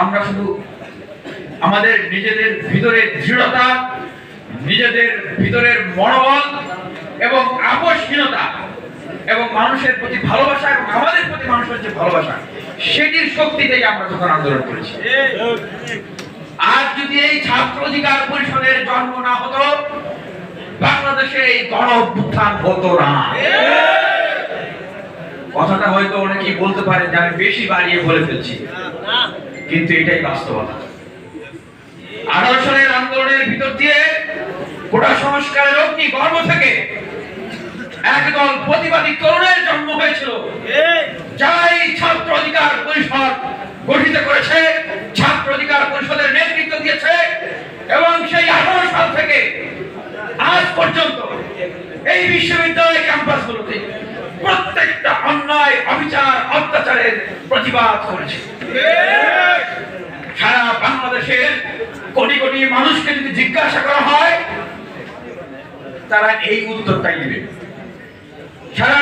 আমরা শুধু আমাদের নিজেদের দৃঢ়তা, নিজেদের ভিতরের মনোবল এবং এবং মানুষের প্রতি ভালোবাসা এবং আমাদের প্রতি মানুষের যে ভালোবাসা, সেটির শক্তিতেই আমরা তখন আন্দোলন করেছি। আজ যদি এই ছাত্র অধিকার পরিষদের জন্ম না হতো, বাংলাদেশে এই গণ অভ্যুত্থান হতো না। কথাটা হয়তো অনেকেই বলতে পারেন যে আমি বেশি বাড়িয়ে বলে ফেলছি। কিন্তু এটাই বাস্তবতা। আঠারো সালের আন্দোলনের ভিতর দিয়ে কোটা সংস্কারের অগ্নি গর্ভ থেকে একদল প্রতিবাদী তরুণের জন্ম হয়েছিল। যাই ছাত্র অধিকার পরিষদ গঠিত করেছে, ছাত্র অধিকার পরিষদের নেতৃত্ব দিয়েছে, এবং সেই আঠারো সাল থেকে আজ পর্যন্ত এই বিশ্ববিদ্যালয় অবিচার, অত্যাচারের প্রতিবাদ করেছে। সারা বাংলাদেশের কোটি কোটি মানুষকে যদি জিজ্ঞাসা করা হয়, তারা এই উত্তরটাই নেবে সারা